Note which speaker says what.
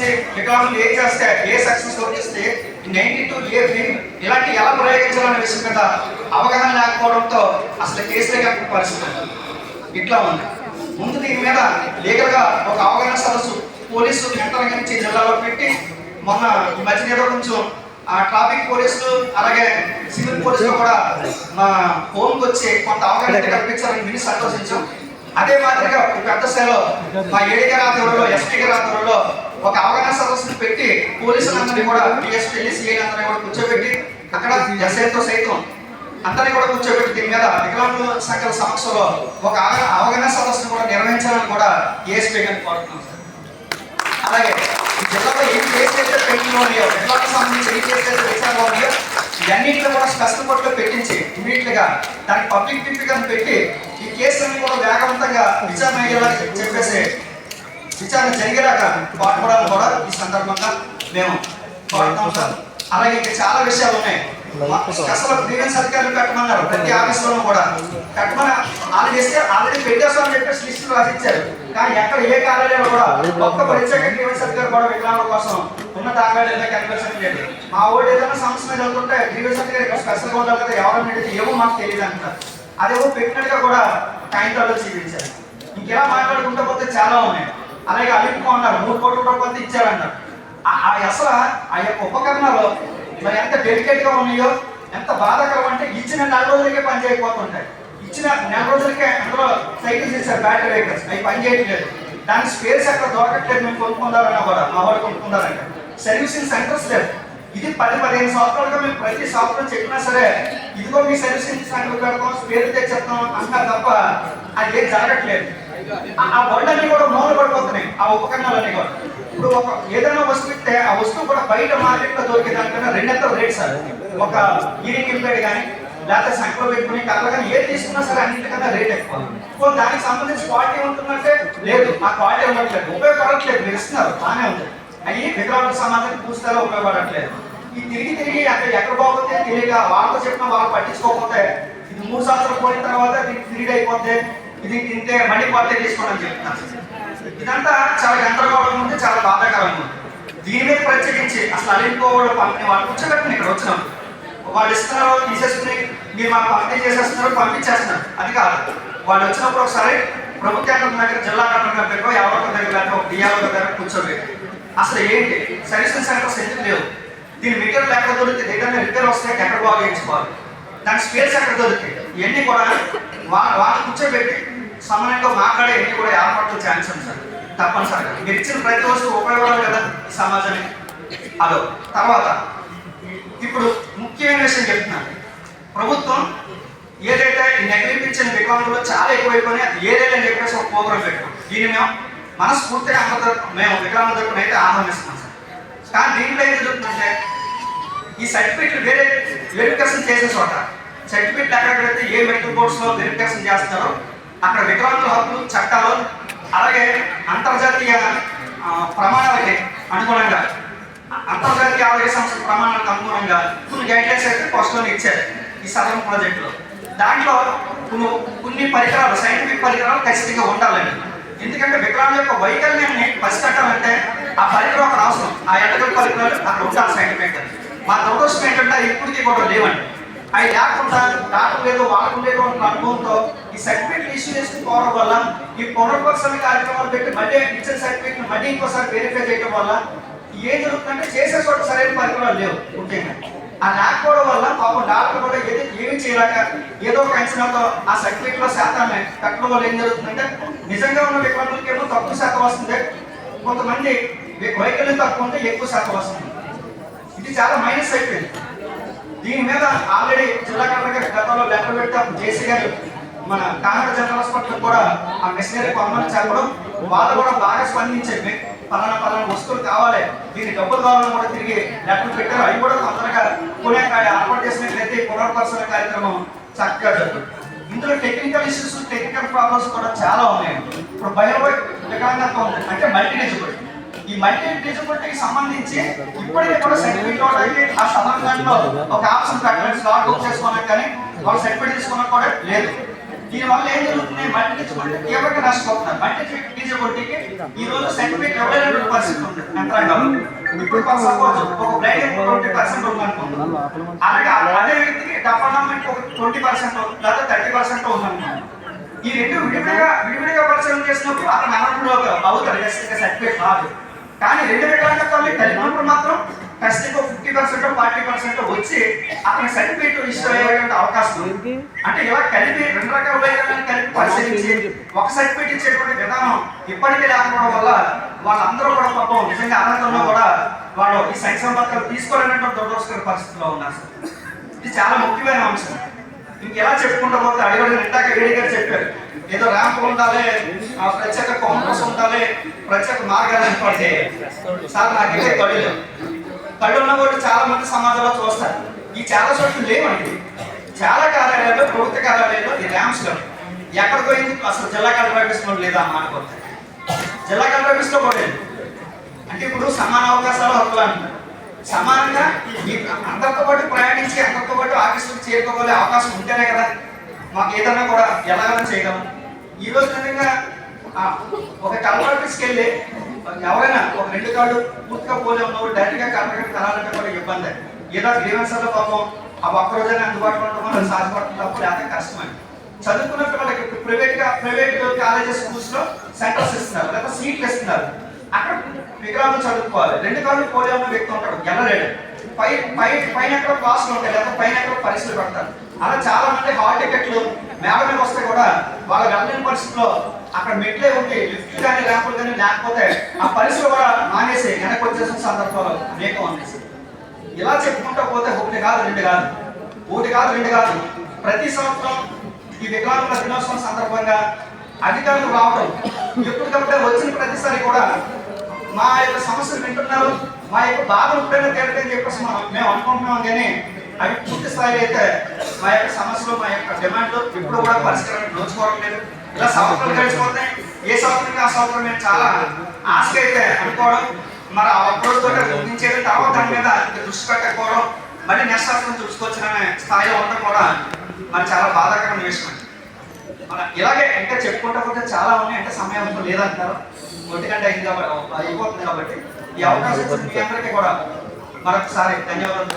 Speaker 1: నుంచి వికలాంగులు ఏ చేస్తే ఏ సక్సెస్ ఇస్తే నైన్టీ టూ ఏ బిల్ ఇలాంటి ఎలా ప్రయోగించాలనే విషయం మీద అవగాహన లేకపోవడంతో అసలు కేసులే కాక పరిస్థితి ఇట్లా ఉంది. ముందు దీని మీద లీగల్గా ఒక అవగాహన సదస్సు పోలీసు యంత్రాంగం జిల్లాలో పెట్టి మొన్న ఈ మధ్య ఏదో కొంచెం ఆ ట్రాఫిక్ పోలీసులు అలాగే సివిల్ పోలీసులు కూడా మా హోమ్కి వచ్చి కొంత అవగాహన కల్పించాలని విని సంతోషించాం. అదే మాదిరిగా పెద్ద స్థాయిలో మా ఏడీ గారి ఆధ్వర్యంలో ఎస్పీ గారి ఆధ్వర్యంలో ఒక అవగాహన సదస్సును పెట్టి పోలీసులందరినీ కూడా డిఎస్పీ సిఐ అందరినీ కూడా కూర్చోబెట్టి అక్కడ ఎస్ఐతో సైతం అందరినీ కూడా కూర్చోబెట్టి దీని మీద వికలాంగుల సంఘాల సమక్షంలో ఒక అవగాహన సదస్సును కూడా నిర్వహించాలని కూడా ఏఎస్పీ గారిని కోరుతున్నాం సార్. అలాగే జిల్లాలో ఏం కేసు అయితే పెండింగ్ ఉన్నాయో వికలాంగులకు సంబంధించి ఏం కేసు అయితే ఉన్నాయో ఇవన్నింటిలో కూడా స్పెషల్ కోర్టులో పెట్టించి ఇమీడియట్గా దానికి పబ్లిక్ డిప్యూగా పెట్టి ఈ కేసులను కూడా వేగవంతంగా విచారణ అయ్యేలా చెప్పేసి విచారణ జరిగేలాగా పాటుపడాలని కూడా ఈ సందర్భంగా మేము కోరుతాం సార్. అలాగే ఇంకా చాలా విషయాలు ఉన్నాయి. అసలు గ్రీవెన్స్ అధికారులు పెట్టమన్నారు ప్రతి ఆఫీసులోనూ కూడా. కట్టమని ఆల్రెడీ చేస్తే ఆల్రెడీ పెట్టేస్తామని చెప్పేసి లిస్టు రాసిచ్చారు. కానీ ఎక్కడ ఏ కార్యాలయంలో కూడా ఒక్క ప్రత్యేక గ్రీవెన్స్ అధికారులు కూడా వికలాంగుల కోసం ఉన్న దాఖలాలు ఏదో కనిపించట్లేదు మా ఓడి ఏదైనా సమస్య మీద వెళ్తుంటే గ్రీవెన్స్ అధికారి ఇక్కడ స్పెషల్గా కదా ఎవరైనా అడిగితే ఏమో మాకు తెలియదు అంటారు అదేమో పెట్టినట్టుగా కూడా కాగితాల్లో చూపించారు. ఇంకెలా మాట్లాడుకుంటూ పోతే చాలా ఉన్నాయి. అలాగే అలింపుకో అన్నారు మూడు కోట్ల రూపాయలు ఇచ్చారన్నారు ఆ- అసలు ఆ యొక్క ఉపకరణాలు మరి ఎంత డెలికేట్గా ఉన్నాయో ఎంత బాధాకరం అంటే ఇచ్చిన నెల రోజులకే పని చేయకపోతుంటాయి. ఇచ్చిన నెల రోజులకే అందులో సైకిల్ చేశారు బ్యాటరీ వెహికల్స్ అవి పని చేయట్లేదు. దాని స్పేస్ ఎక్కడ దొరకట్లేదు మేము కొనుక్కుందారన్నా కూడా మా వాళ్ళు కొనుక్కుందారంటే. సర్వీసింగ్ సెంటర్స్ లేదు ఇది పది పదిహేను సంవత్సరాలుగా మేము ప్రతి సంవత్సరం చెప్పినా సరే ఇదిగో మీ సర్వీసింగ్ సెంటర్ పెడతాం స్పేర్ తెచ్చేస్తాం అంటారు తప్ప అది ఏం జరగట్లేదు. ఆ- ఆ కూడా మూల పడిపోతున్నాయి. ఆ ఉపకరణాలన్నీ కూడా. ఇప్పుడు ఒక ఏదైనా వస్తువు ఇస్తే ఆ వస్తువు కూడా బయట మార్కెట్లో దొరికే దానికన్నా రెండంతలు రేట్ సార్. ఒక ఈరింగ్ ఇంపేడ్ కానీ లేకపోతే సంఖ్యలో పెట్టుకుని కర్రలు కానీ ఏది తీసుకున్నా సరే అన్నింటికన్నా రేట్ ఎక్కువ. సో దానికి సంబంధించి క్వాలిటీ ఉంటుందంటే లేదు. ఆ క్వాలిటీ ఉండట్లేదు. ఉపయోగపడట్లేదు. మీరు ఇస్తున్నారు. బాగానే ఉంది. అవి వికలాంగుల సమాజానికి పూస్తారో ఉపయోగపడట్లేదు. ఈ తిరిగి తిరిగి అక్కడ ఎక్కడ బాగుంటే తెలియక వాళ్ళతో చెప్పిన వాళ్ళు పట్టించుకోకపోతే ఇది మూడు సంవత్సరాలు పోయిన తర్వాత దీనికి ఫ్రీడ్ అయిపోతే ఇది తింటే మళ్ళీ కొత్త తీసుకోవడం చెప్తున్నాను ఇదంతా చాలా గందరగోళంగా ఉంది చాలా బాధాకరంగా ఉంది. దీని మీద ప్రత్యేకించి అసలు అలింపోవడం పంపిణీ వాళ్ళు కూర్చోబెట్టిన ఇక్కడ వచ్చినాం. వాళ్ళు ఇస్తున్నారు తీసేసుకుని మీరు మాకు పంపిణీ చేసేస్తున్నారు పంపించేస్తున్నారు. అది కాదు. వాళ్ళు వచ్చినప్పుడు ఒకసారి ప్రభుత్వ దగ్గర జిల్లా కేంద్రం దగ్గర ఎవరో దగ్గర ఒక డిఆర్ఓ దగ్గర కూర్చోబెట్టి అసలు ఏంటి? సర్వీసింగ్ సెంటర్స్ ఎందుకు లేవు? దీని మెటీరియల్ ఎక్కడ దొరికితే ఏదైనా రిపేర్ వస్తే ఎక్కడ బాగా వేయించుకోవాలి దాని స్పేస్ ఎక్కడ దొరికితే? ఇవన్నీ కూడా వా- వాళ్ళు కూర్చోబెట్టి సమయంలో మాట్లాడే ఎన్ని కూడా ఏర్పాటు ఛాన్స్ ఉంది సార్. తప్పనిసరిగా. మీరు ఇచ్చిన ప్రతి వస్తువు ఉపయోగపడాలి కదా ఈ సమాజానికి. అదో తర్వాత ఇప్పుడు ముఖ్యమైన విషయం చెప్తున్నాను. ప్రభుత్వం ఏదైతే ఈ నెగ్లిపించిన వికలాంగులు చాలా ఎక్కువైపోయినాయి అది ఏదైతే అని చెప్పేసి ఒక ప్రోగ్రామ్ పెట్టాం దీన్ని మేము మనస్ఫూర్తిగా అందరి మేము వికలాంగుల తరపున అయితే ఆహ్వానిస్తున్నాం సార్. కానీ దీంట్లో ఏం జరుగుతుందంటే ఈ సర్టిఫికెట్లు వేరే వెరిఫికేషన్ చేసే చోట సర్టిఫికెట్లు ఎక్కడెక్కడైతే ఏ మెడికల్ బోర్డ్స్ వెరిఫికేషన్ చేస్తారో అక్కడ వికలాంగుల హక్కులు చట్టాలు అలాగే అంతర్జాతీయ ప్రమాణాలకి అనుగుణంగా అంతర్జాతీయ ఆరోగ్య సంస్థ ప్రమాణాలకు అనుగుణంగా కొన్ని గైడ్లైన్స్ అయితే ఫస్ట్లో ఇచ్చారు ఈ సదరం ప్రాజెక్టులో దాంట్లో కొన్ని కొన్ని పరికరాలు సైంటిఫిక్ పరికరాలు ఖచ్చితంగా ఉండాలండి. ఎందుకంటే వికలాంగుల యొక్క వైకల్యాన్ని పసికట్టాలంటే ఆ పరికరం అక్కడ అవసరం. ఆ ఎటకల్ పరికరాలు అక్కడ ఉండాలి సైంటిఫిక్ మా దురదృష్టం ఏంటంటే ఇప్పటికీ కూడా లేవండి. అవి లేకుండా డాక్టర్ లేదు వాళ్ళకు లేదు అన్న అనుభవంతో ఈ సర్టిఫికేట్ ఇష్యూ చేసుకోవడం వల్ల ఈ పునర్వసన కార్యక్రమాలు పెట్టి మళ్ళీ ఇచ్చిన సర్టిఫికేట్ మళ్ళీ ఇంకోసారి వెరిఫై చేయడం వల్ల ఏం జరుగుతుందంటే చేసే చోట సరైన పరికరాలు లేవు ముఖ్యంగా. ఆ లేకపోవడం వల్ల పాపం డాక్టర్ కూడా ఏది ఏమి చేయలేక ఏదో ఒక అంచనాతో ఆ సర్టిఫికెట్లో శాతాన్ని తక్కువ వల్ల ఏం జరుగుతుందంటే నిజంగా ఉన్న వికలాంగులకేమో తక్కువ శాతం వస్తుంది. కొంతమంది వైకల్యం తక్కువ ఉంటే ఎక్కువ శాతం వస్తుంది. ఇది చాలా మైనస్ అయిపోయింది. దీని మీద ఆల్రెడీ జిల్లా కలెక్టర్ గారి గతంలో లెటర్ పెడితే జేసీ గారు మన కాంగ్రెస్ జనరల్ హాస్పిటల్ కూడా ఆ మెషినరీ కొనమని చెప్పడం వాళ్ళు కూడా బాగా స్పందించండి పలానా పలానా వస్తువులు కావాలి. దీని డబ్బులు కావాలని కూడా తిరిగి లెటర్ పెట్టారు. అవి కూడా తొందరగా కొనే కాడ ఏర్పాటు చేసినట్లయితే ఈ పునర్పరిశీలన కార్యక్రమం చక్కగా జరుగుతుంది. ఇందులో టెక్నికల్ ఇష్యూస్ టెక్నికల్ ప్రాబ్లమ్స్ కూడా చాలా ఉన్నాయి. ఇప్పుడు బయో వికలాంగత్వం ఉంది. అంటే మల్టీ డిజిబుల్. ఈ మల్టీ డిజబిలిటీకి సంబంధించి ఇప్పటికే కూడా సర్టిఫికేట్ ఇవ్వడానికి ఆ సమాధానంలో ఒక ఆప్షన్ పెట్టలేదు స్లాట్ బుక్ చేసుకోవడానికి కానీ వాళ్ళు సర్టిఫికేట్ తీసుకున్నా కూడా లేదు. దీనివల్ల ఏం జరుగుతుంది? మల్టీ తీవ్రంగా నష్టపోతున్నారు మల్టీ డిజబిలిటీకి ఈ రోజు సర్టిఫికేట్ ఎవరైనా పరిస్థితి ఉంది. యంత్రాంగంలో. ఇప్పుడు సపోజ్ ఒక బ్లైండ్ ట్వంటీ పర్సెంట్ ఉందనుకుందాం అలాగే అదే వ్యక్తికి డెవలప్మెంట్ ఒక ట్వంటీ పర్సెంట్ లేదా థర్టీ పర్సెంట్ ఉందనుకుందాం ఈ రెండు విడివిడిగా విడివిడిగా పరిచయం చేసినప్పుడు అతను అనర్హుడు అవుతాడు. సర్టిఫికేట్ రాదు. కానీ రెండు వికలాంగత్వాన్ని కలిపినప్పుడు మాత్రం ఖచ్చితంగా ఫిఫ్టీ పర్సెంట్ ఫార్టీ పర్సెంట్ వచ్చి అతని సర్టిఫికేట్ ఇష్యూ అయ్యేటువంటి అవకాశం ఉంది. అంటే ఇలా కలిపి రెండు రకాల వైకల్యాన్ని కలిపి పరిశీలించి ఒక సర్టిఫికేట్ ఇచ్చేటువంటి విధానం ఇప్పటికీ లేకపోవడం వల్ల వాళ్ళందరూ కూడా పాపం నిజంగా అర్హతలో కూడా వాళ్ళు ఈ సంక్షేమ పథకాలు తీసుకోలేనటువంటి దురదృష్టకర పరిస్థితిలో ఉన్నారు. సార్. ఇది చాలా ముఖ్యమైన అంశం. ఇంకెలా చెప్పుకుంటా పోతే అడిగారు ఇందాక వేడి గారు చెప్పారు. ఏదో ర్యాంప్ ఉండాలి ఆ ప్రత్యేక కాంగ్రెస్ ఉండాలి ప్రత్యేక మార్గాలు ఏర్పాటు చేయాలి. సార్ నాకైతే కళ్ళు లేవు కళ్ళు ఉన్న కూడా చాలా మంది సమాజంలో చూస్తారు. ఈ చాలా చోట్ల లేవండి. చాలా కార్యాలయాల్లో ప్రభుత్వ కార్యాలయాల్లో ఈ ర్యాంప్స్ లేవు. ఎక్కడ పోయింది? అసలు జిల్లా కలెక్టర్ ఆఫీస్లో లేదా మానుకోతే జిల్లా కలెక్టర్ ఆఫీస్లో లో పోలేదు అంటే ఇప్పుడు సమాన అవకాశాలు హక్కులు అంటారు సమానంగా అందరితో పాటు ప్రయాణించి అందరితో పాటు ఆఫీసులకు చేరుకోవాలి అవకాశం ఉంటేనే కదా మాకు ఏదైనా కూడా ఎలాగైనా చేయడం ఈ రోజు నిజంగా ఒక కలెక్టర్ ఆఫీస్కి వెళ్ళి ఎవరైనా ఒక రెండు కాళ్ళు పూర్తిగా పోలే ఉన్నవాడు డైరెక్ట్గా కలెక్టర్ కలాలంటే కూడా ఇబ్బంది. ఏదో గ్రీవెన్స్లో పాపం ఆ ఒక్క రోజైనా అందుబాటులో ఉండడం వల్ల సాధ్యపడటం తప్ప లేకపోతే కష్టమని చదువుకున్న వాళ్ళకి ప్రైవేట్గా ప్రైవేట్ కాలేజెస్ స్కూల్స్లో సెంటర్స్ ఇస్తున్నారు లేకపోతే సీట్లు ఇస్తున్నారు. అక్కడ వికలాంగులు చదువుకోవాలి. రెండు కాళ్ళు పోలియో ఉన్న వ్యక్తి ఉంటాడు ఎల్లలేడు పై పై పైన ఎక్కడ క్లాసులు ఉంటాయి లేకపోతే పైన ఎక్కడ పరీక్షలు పెడతారు. అలా చాలా మంది హాల్ టికెట్లు మేడ మీద వస్తే కూడా వాళ్ళ వెళ్ళలేని పరిస్థితిలో అక్కడ మెట్లే ఉండి లిఫ్ట్ కానీ ర్యాంపులు కానీ లేకపోతే ఆ పరిస్థితులు కూడా మానేసి వెనక్కి వచ్చేసిన సందర్భాలు అనేకం అనేసి ఇలా చెప్పుకుంటూ పోతే ఒకటి కాదు రెండు కాదు. ఒకటి కాదు రెండు కాదు. ప్రతి సంవత్సరం ఈ వికలాంగుల దినోత్సవం సందర్భంగా అధికారులు రావడం ఎప్పటికప్పుడు వచ్చిన ప్రతిసారి కూడా మా యొక్క సమస్యలు వింటున్నారు. మా యొక్క బాధలు ఎప్పుడైనా తీరటని చెప్పేసి మనం మేము అనుకుంటున్నాం కానీ అవి పూర్తి స్థాయిలో అయితే మా యొక్క సమస్యలు మా యొక్క డిమాండ్లు ఇప్పుడు కూడా పరిష్కారం నోచుకోవడం లేదు. ఇలా సంవత్సరాలు గడిచిపోతాయి ఏ సంవత్సరం ఆ సంవత్సరం మేము చాలా ఆశ అయితే అనుకోవడం. మరి ఆ ఒక్కరోజు తోటి ముగించేది. తర్వాత దాని మీద దృష్టి పెట్టకపోవడం. మళ్ళీ నెక్స్ట్ సంవత్సరం చూసుకోవచ్చిన స్థాయిలో ఉండడం కూడా మరి చాలా బాధాకరమైన విషయం ఇలాగే ఇంకా చెప్పుకుంటా పోతే చాలా ఉన్నాయి. అంటే సమయం అంతా లేదంటారు. ఒంటి గంట అయింది కాబట్టి అయిపోతుంది కాబట్టి ఈ అవకాశం మీ అందరికీ కూడా మరొకసారి ధన్యవాదాలు